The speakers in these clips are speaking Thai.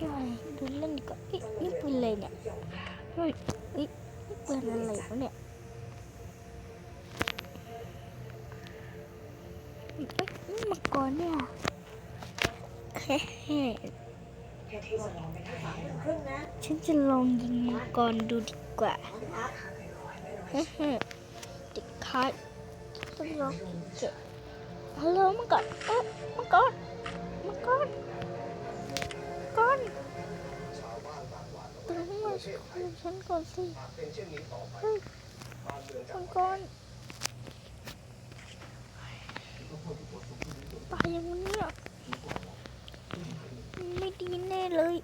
อะไรดูเล่นดีกว่าเอ๊ะนี่ปืนอะไรเนี่ยเฮ้ยอ๊ะนี่ปืนอะไรวะเนี่ยเอ๊ะนี่มังกรเนี่ยเฮ้เฮ้ฉันจะลองยิงมังกรดูดีกว่าเฮ้เฮ้เด็กคัดต้องลองเก็บฮัลโหลมังกรเอ๊ะมังกรมังกร มังกรตื่นขึ้นมาคุยกับฉันก่อนสิเฮ้ยมังกรตายอยังไงเนี่ยไม่ดีแน่เลย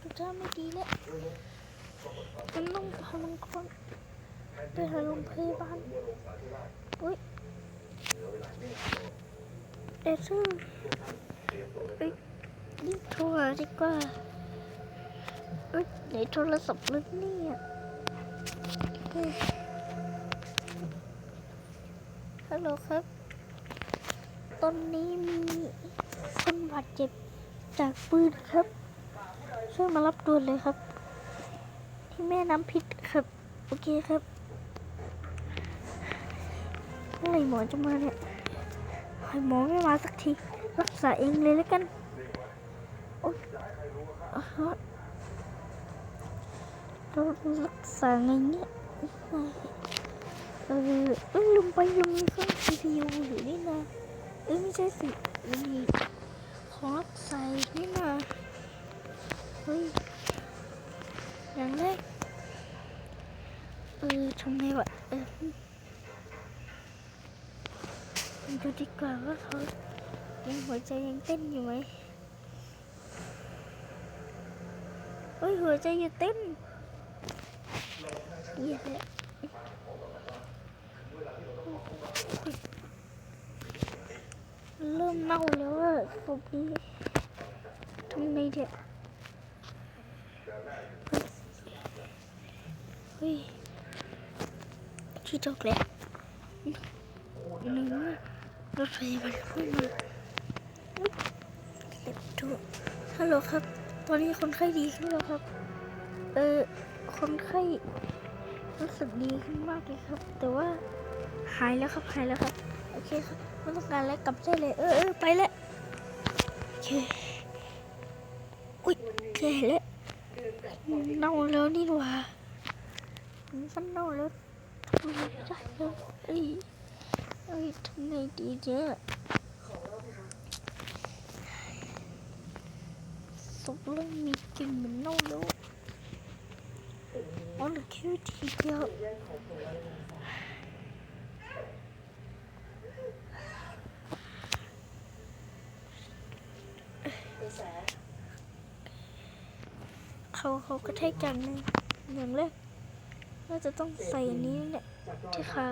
ดูท่าไม่ดีแล้วฉันต้องพามังกรไปหาโรงพยาบาลอุ้ยเดซ่าเอ้ย โทรหาดีกว่าไหนโทรศัพท์ลึกเนี่ยเอ้ยฮัลโหลครับ ตอนนี้มีคนบาดเจ็บจากปืนครับ ช่วยมารับด่วนเลยครับ ที่แม่น้ำพิษครับ โอเคครับเมื่อไหรหมอจะมาเนี่ยให้หมอไม่มาสักที รักษาเองเลยแล้วกัน เรารักษาไงเนี่ยเออเอ้ยลืมไปลืมมีเครื่อง CPU อยู่นี่นะเอ้ยไม่ใช่สิมีของรักษาอีกนี่นะเฮ้ยอย่างแรกเออทำไงวะเออดูดีกว่าว่าเขายังหัวใจยังเต้นอยู่ไหมเฮ้ยหัวใจหยุดเต้นเหี้ยแล้เริ่มเน่าแล้วอะศพนี้ทำไงเดี๋ยวเฮ้ยที่จบแล้วหนึ่งรถไฟมันขึ้นมาเก็บตัวฮัลโหลครับ ตอนนี้คนไข้ดีขึ้นแล้วครับ เออ คนไข้รู้สึกดีขึ้นมากเลยครับ แต่ว่าหายแล้วครับหายแล้วครับ โอเคครับไม่ต้องการแล้วกลับได้เลย เออเออไปแล้วโอเคอุ้ยแก่แล้วเน่าแล้วนี่หว่ามันเน่าแล้วทำไมได้แล้วเอ้ยเอ้ยทำไงดีเนี่ยศพ เริ่มมีกลิ่นเหมือนเน่าแล้วอ๋อหลือแค่วิธีเดียวเขาเขาก็ให้กันหนึ่งอย่างแรกน่าจะต้องใส่อันนี้เนี่ยที่ขา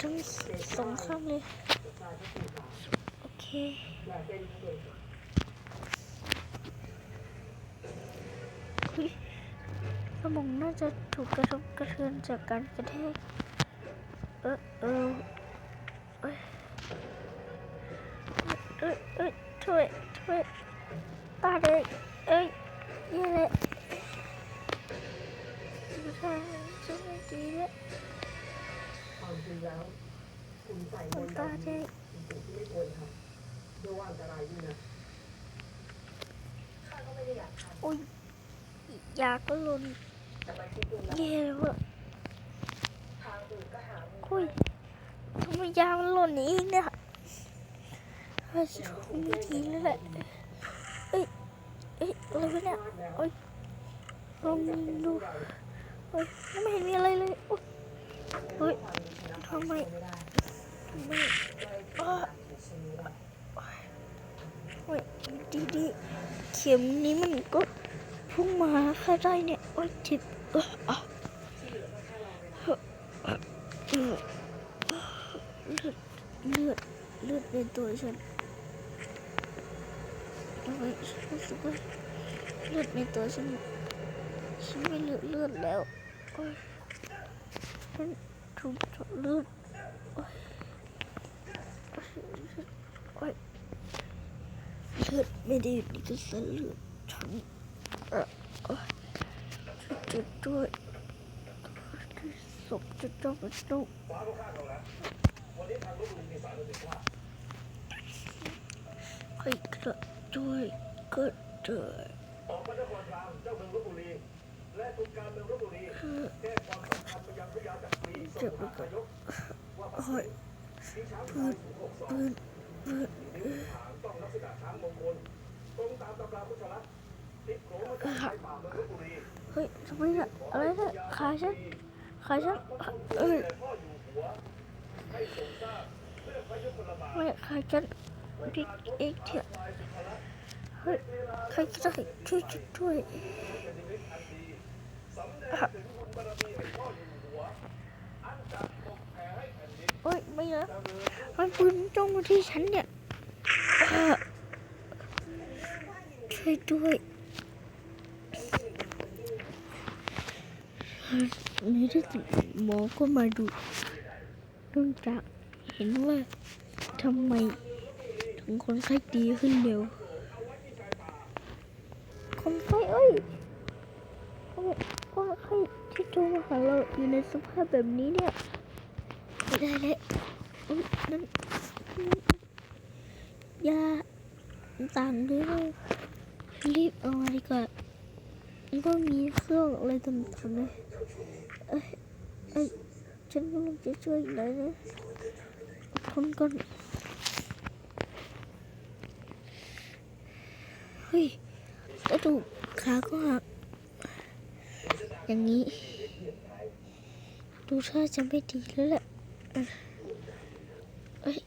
ทั้งสองข้างเลย โอเค เฮ้ย สมองน่าจะถูกกระทบกระเทือนจากการกระแทก เออเออเอ้ยเอ้ยเอ้ยช่วยช่วยตาเด็กเอ้ยเยี่เลยช่วยช่วยดีเลยความจริงแล้วคุณใส่มมันตาเด็กสิ่งที่ไม่ควรทำด้วยว่าอันตรายด้วยนะข้าก็ไม่ได้อยากทอุ้ยยาก็หล่นำแต่มาคิดดูแล้วเย่เลยว่ะทางอื่นก็หาไม่อุ้ยทำไมยามันหล่นเองเนี่ยเฮ้ยคงไม่ดีแล้วแหละเอ้ยเอ้ยอะไรวะเนี่ยโอ้ยลองดูเฮ้ยไม่เห็นมีอะไรเลยอุ๊ยเฮ้ยทำไมทำไมอ้าเฮ้ยดีดีๆเข็มนี้มันก็พุ่งมาหาข้าได้เนี่ย โอ้ยเจ็บ เลือดเลือดเลือดในตัวฉันทำไมฉันรู้สึกว่าเลือดในตัวฉันฉันไม่เหลือเลือดแล้วโอ้ยฉันถูกเจาะเลือดโอ้ยโอ้ยเลือดไม่ได้อยู่ในกระแสเลือดฉัน จะด้วยศพจะต้องเป็นต้องให้กระด้วยก็เจอออกพระนครรามเจ้าเมืองลบบุรีและตุการเมืองลบบุรีแจ้งความสำคัญไปยังพระยาจักรีสมนายกว่าพื้นพื้นปืนปืนต้องลักษณะช้างมงคลตรงตามตำราพุทธลักษณ์ติดโขงมาจากชายป่าเมืองลบบุรี เฮ้ยทำไมเนี่ยอะไรเนี่ยขาฉันขาฉันเอ้ยแต่พ่ออยู่หัวให้ทรเพื่อพระยุคลบาทไม่ขาฉันพิกเอกเถอะเฮ้ยใครก็ได้ช่วยฉันด้วยสำแดงถึงบุญบารมีแห่งพ่ออยู่หัวอันจะปกแผ่ให้แผ่นดินเฮ้ยไม่นะมันปืนจ้องมาที่ฉันเนี่ยช่วยด้วย ในที่สุดหมอก็มาดูเนื่องจากเห็นว่าทำไมถึงคนไข้ดีขึ้นเร็ว คนไข้เอ้ยคนไข้ที่โทรมาหาเราอยู่ในสภาพแบบนี้เนี่ยไม่ได้เลยอุ๊ยนั่นยาต่างด้วยรีบเอามาดีกว่า มันก็มีเครื่องอะไรต่างๆเลยเอ้ยเอ้ยฉันกำลังจะช่วยอยู่แล้วนะทนก่อนเฮ้ยกระดูกขาก็หัก อย่างนี้ ดูท่าจะไม่ดีแล้วแหละเอ้ย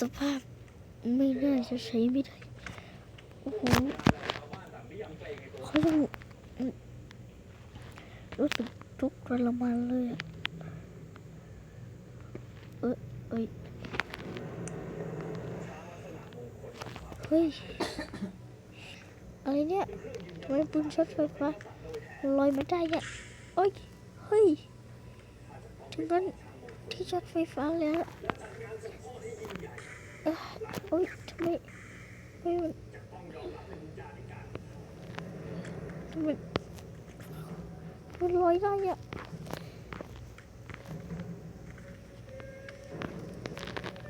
สภาพไม่น่าจะใช้ไม่ได้ โอ้โหเขาต้องรู้สึกทุกข์ทรมานเลยอะเอ้ยเอ้ยเฮ้ย อะไรเนี่ยทำไมปืนช็อตไฟฟ้าลอยมาได้เนี่ยโอ้ย เฮ้ย ถึงนั้นที่ช็อตไฟฟ้าแล้วเอ้ยโอ้ยทำไมไม่ มันมันลอยได้อะ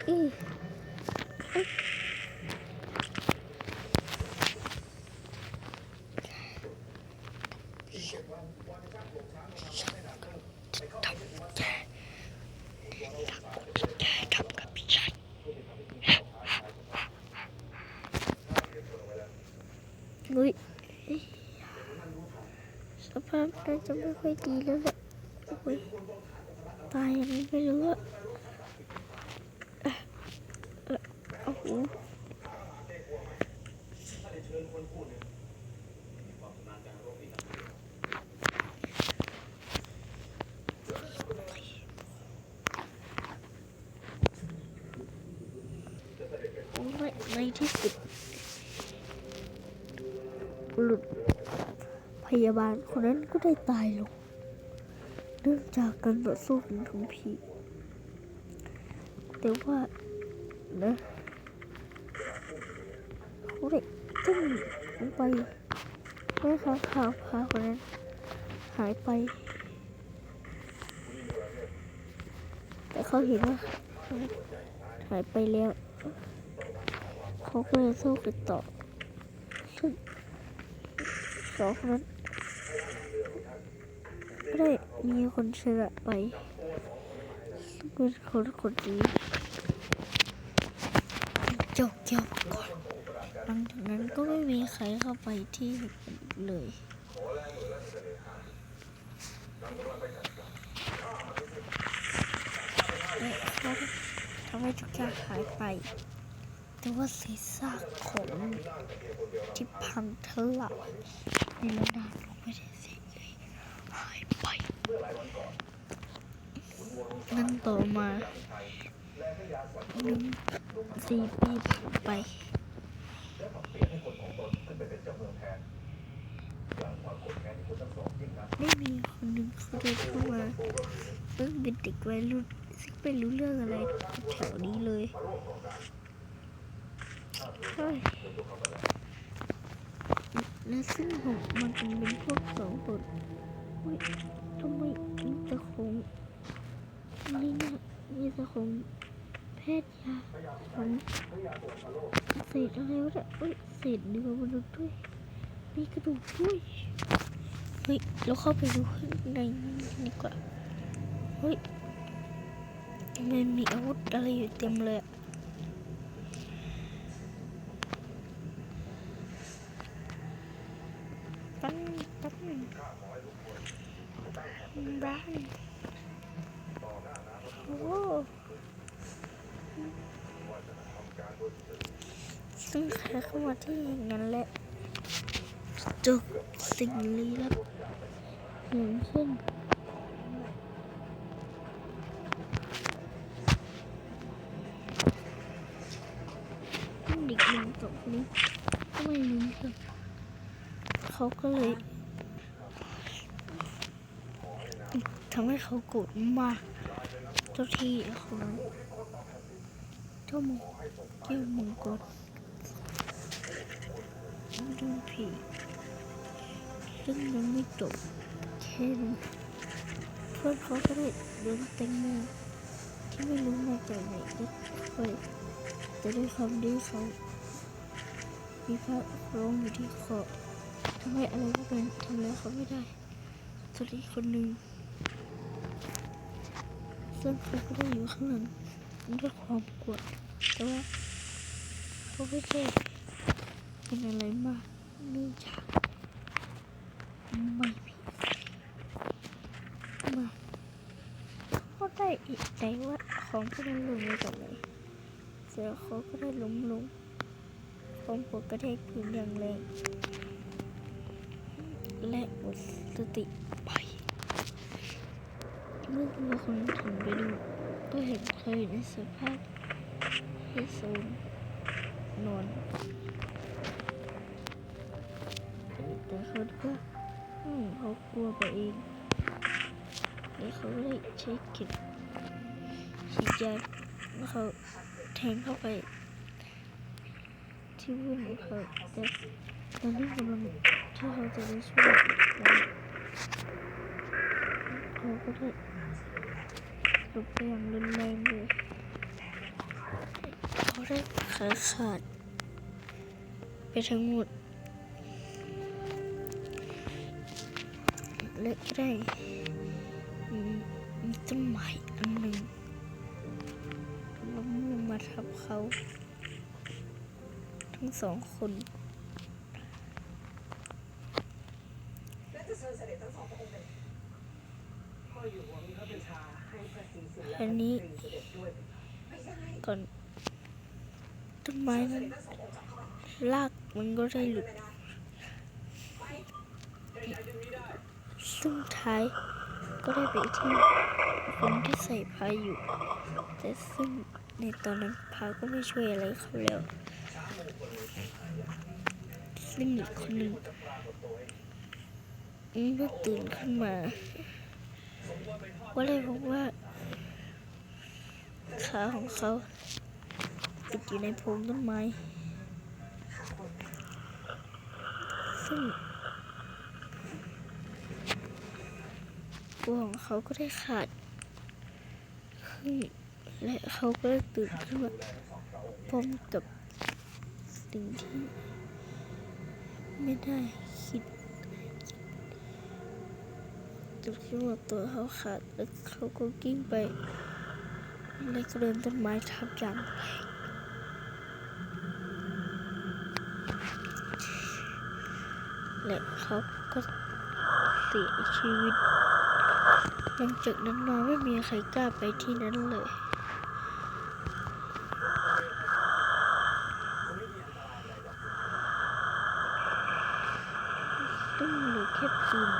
อีเอ้ย ทำกับพี่ชายนุ้ยสภาพน่าจะไม่ ค่อยดีแล้วแหละอุ้ยตายยังไงไม่รู้อะเอ่อเอ่อโอ้โหโอ้ยในที่สุดหลุดพ ยาบาลคนนั้นก็ได้ตายลง เนื่องจากการต่อสู้ของทั้งพี่แต่ว่านะเขาได้ตึ้งลงไปเมื่อขาขาวพาคนนั้นหายไป แต่เขาเห็นว่าหายไปแล้ว เขาก็เลยสู้กันต่อซึ่งสองคนนั้น ได้มีคนชนะไปเป็นคนคนนี้จบจบก่อนหลังจากนั้นก็ไม่มีใครเข้าไปที่เลยและเขาทำให้ทุกอย่างหายไป แต่ว่าศีรษะของที่พังทลายในระนาดลงไม่ได้สียเลย หายไปนั่นต่อมาหนึ่งสี่ปีผ่านไปไม่มีคนหนึ่งเขาเดินเข้ามาซึ่งเป็นเด็กวัยรุ่นซึ่งไม่รู้เรื่องอะไรแถวนี้เลยเฮ้ยและซึ่งผมมันเป็นพวกสองคน เฮ้ยทำไมมีแต่ของนี่นะมีแต่ของแพทย์ยาของเศษอะไรวะเนี่ยเฮ้ยเศษเนื้อมนุษย์ด้วยมีกระดูกด้วยเฮ้ยเราเข้าไปดูข้างในดีกว่าเฮ้ยมันมีอาวุธอะไรอยู่เต็มเลยอะตั้งตั้งบ้านโอ้ซึ่งใครเข้ามาที่อย่างนั้นแหละ เจอสิ่งลี้ลับอย่างเช่นเด็กห นี้ก็ไม่รู้เรื่องเขาก็เลยทำให้เขาโกรธมากเจ้าที่ของเจ้ามังเจ้ามังกรดูผีซึ่งยังไม่จบแค่นั้เพื่อนเขาก็ได้เดินแตงโมที่ไม่รู้มาจากไหนก็ไปแต่ด้วยความดีเขา มีพระร้องอยู่ที่คอทำให้อะไรก็เป็นทำแล้วเขาไม่ได้ส่วนอีคนหนึ่งซึ่งเขาก็ได้อยู่ข้างหลังด้วยความกลัวแต่ว่าเขาไม่ได้เป็นอะไรมากเนื่องจากไม่ผิดมาก็ได้อีกใจว่าของพวกนั้นหล่นมาจากไหนเสือเขาก็ได้ล้มลง ความปวดกระแทกพื้นอย่างแรงและหมดสติไป เมื่อมีคนถึงไปดู ก็เห็นเธออยู่ในสภาพที่โซนนอนแต่เขาก็เขากลัวไปเองแล้วเขาเลยใช้เข็มฉีดยาแล้วเขาแทงเข้าไป ที่พื้นของเขาแต่ตอนที่กำลังที่เขาจะได้ช่วยแล้วเขาก็ได้หลบไปอย่างรุนแรงเลยเขาได้ขาขาด ไปทั้งหมดและได้มีมีต้นไม้อันหนึ่งล้มลงมาทับเขา ทั้งสองคนและจะเชิญเสด็จทั้งสองพระองค์เป็นพ่ออยู่หัวมีพระบัญชาให้พระศรีสุรอันนี้ตรีเสด็จด้วยไม่ได้ก่อนต้นไม้นั้นทั้งสององค์จับเข้าไปรากมันก็ได้หลุดไม่ได้ซึ่งท้ายก็ได้ไปที่คนที่ใส่พายอยู่ แต่ซึ่งในตอนนั้นพาก็ไม่ช่วยอะไรเขาแล้ว ซึ่งอีกคนหนึ่งเมื่อตื่นขึ้นมาก็เลยพบว่า ขาของเขาติดอยู่ในโพรงต้นไม้ ซึ่งตัวของเขาก็ได้ขาดขึ้นและเขาก็ตื่นขึ้นมาพร้อมกับ สิ่งที่ ไม่ได้คิดตื่นขึ้นมาตัวเขาขาดแล้วเขาก็กิ้งไปและก็เดินต้นไม้ทับอย่างแรงและเขาก็เสียชีวิต หลังจากนั้นมาไม่มีใครกล้าไปที่นั้นเลย ต้องเหลือแค่ปืน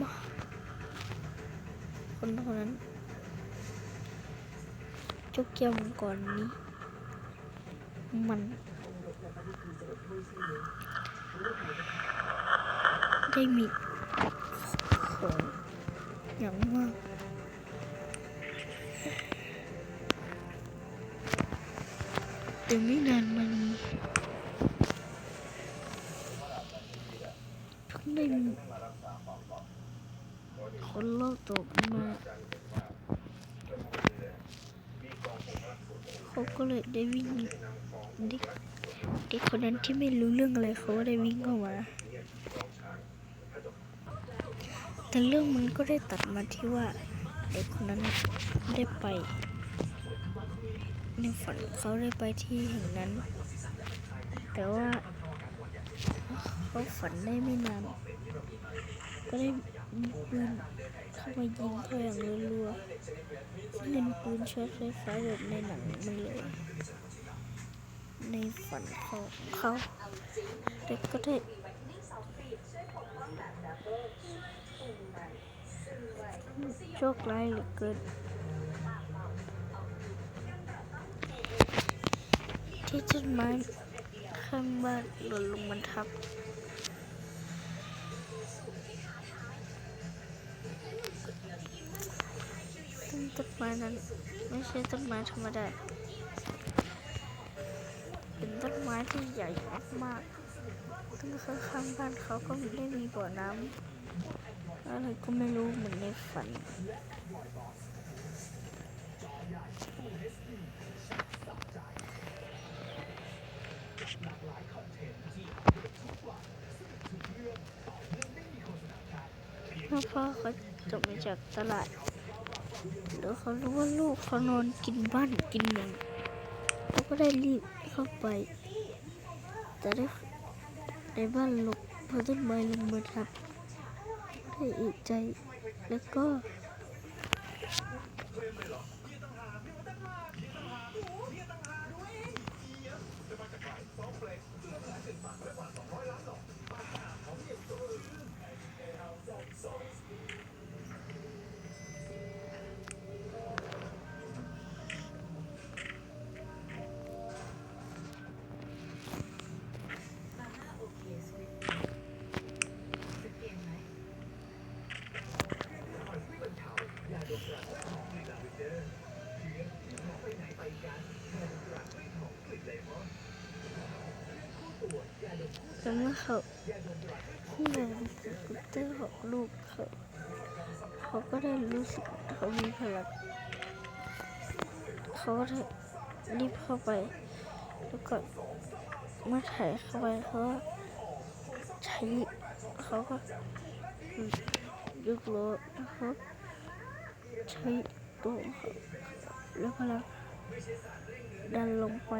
มาคนคนนั้นเจุกเกี่ยวมังกรนี้ มันได้มี แต่ไม่นานมานี้เพิ่งได้คนเล่าตกมาเขาก็เลยได้วิ่งเด็กเด็กคนนั้นที่ไม่รู้เรื่องอะไรเขาก็ได้วิ่งเข้ามาแต่เรื่องมันก็ได้ตัดมาที่ว่าเด็กคนนั้นได้ไป ในฝันเขาได้ไปที่แห่งนั้น แต่ว่าเขาฝันได้ไม่นานก็ได้มีปืนเข้ามายิงเขาอย่างรัวๆเป็นปืนช็อตไฟฟ้าแบบในหนังมันเลย ในฝันของเขาเด็กก็ได้โชคร้ายเหลือเกิน ที่ต้นไม้ข้างบ้านหล่นลงมาทับต้นต้นไม้นั้นไม่ใช่ต้นไม้ธรรมดา เป็นต้นไม้ที่ใหญ่มากๆซึ่งข้างๆบ้านเขาก็ไม่ได้มีบ่อน้ำอะไรก็ไม่รู้เหมือนในฝัน พ่อเขาจบมาจากตลาดแล้วเขารู้ว่าลูกเขานอนกินบ้านกินเมืองเขาก็ได้รีบเข้าไป แต่ได้ในบ้านหลบพอต้นไม้ลงมาทับได้อีกใจแล้วก็ แต่เมื่อเขาที่เดินสกูตเตอร์ของลูกเขาเขาก็ได้รู้สึกเขามีพลังเขาก็ได้รีบเข้าไปแล้วก็เมื่อถ่ายเข้าไปเขาใช้เขาก็ยกโลนะครับใช้ตัวแล้วพลังดันลงไป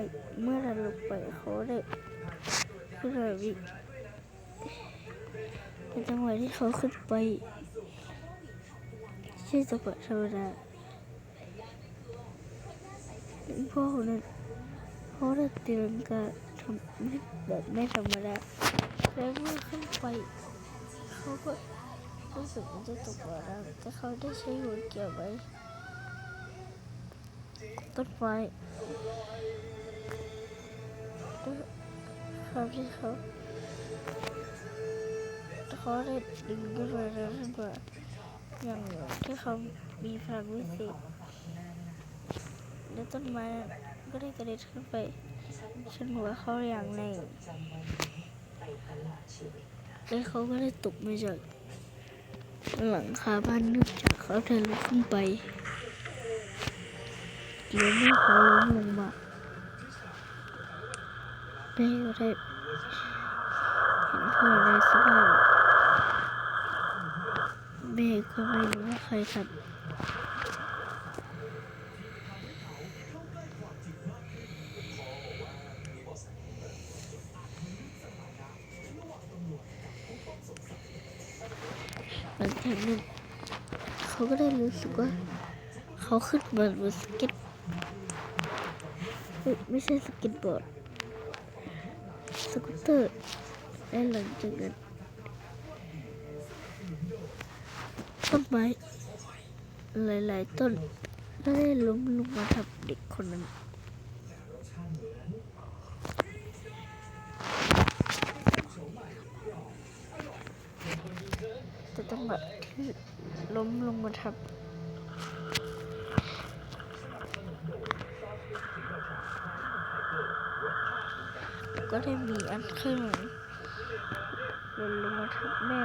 เมื่อดันลงไปเขาได้ ขึ้นมาวิ่งเป็นจังหวะที่เขาขึ้นไปใช่จังหวะธรรมดาพ่อคนนั้นเขาได้ตีลังกาทำไม่แบบไม่ธรรมดาแล้วเมื่อขึ้นไปเขาก็รู้สึกมันจะตกบ่อน้ำแต่เขาได้ใช้หัวเกี่ยวไว้ต้นไม้ ครับที่เขาเขาได้ดึงขึ้นมาแล้วขึ้นมาอย่างที่เขามีพลังวิเศษแล้วต้นไม้ก็ได้กระเด็นขึ้นไปชนหัวเขาอย่างแรงแล้วเขาก็ได้ตกมาจากหลังคาบ้านเนื่องจากเขาทะลุขึ้นไปแล้วเมื่เขาล้มลงมา แม่ก็ได้เห็นพ่อในสภาพแม่ก็ไม่รู้ว่าใครทำหลังจากนั้นเขาก็ได้รู้สึกว่า เขาขึ้นมาบนสเก็ตไม่ใช่สเก็ตบอร์ด ตอร์และหลังจากนั้นต้นไม้หลายๆต้นก็ได้ล้มลงมาทับเด็กคนนั้นจะต้องแบบล้มลงมาทับ ก็ได้มีอันข้างหล่นลงมาทับแม่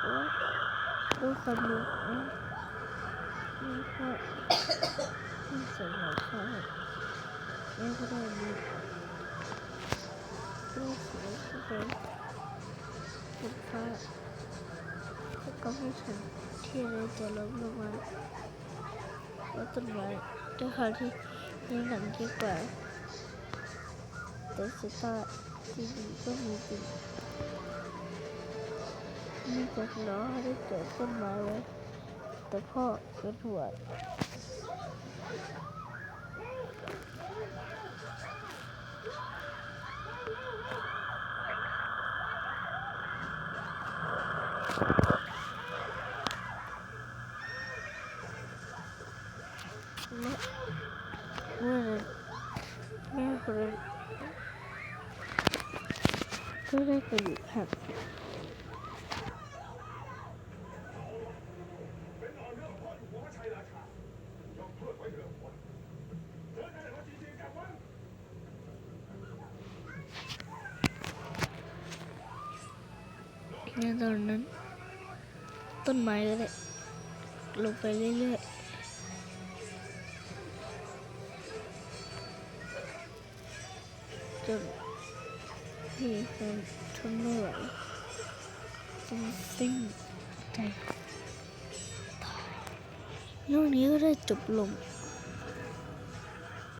โอ๊ยดูความรู้นะนี่ก็ที่สำหรับเขาแม่ก็ได้มีลูกสาวที่เป็นคุณฟ้าแล้วก็ไม่ทันที่อะไรจะล้มลงมาแล้วต้นไม้ด้วยความที่ นหนังดีกว่าแต่สุดท้ายที่ดีก็มีจริงมีจากล้อได้เกิดขึ้นไม้ไว้แต่พ่อเป็นหัวดและเมื่อนั้นแม่คนนั้น ก็ได้กระดูกหักเนอ่อนเรื่องพ่ออยู่หัวพระชัยราชายกโทษไว้เรื่องคนเธอได้มาจริงๆกับมันในตอนนั้น ต้นไม้ก็ได้ลงไปเรื่อย chụp lùm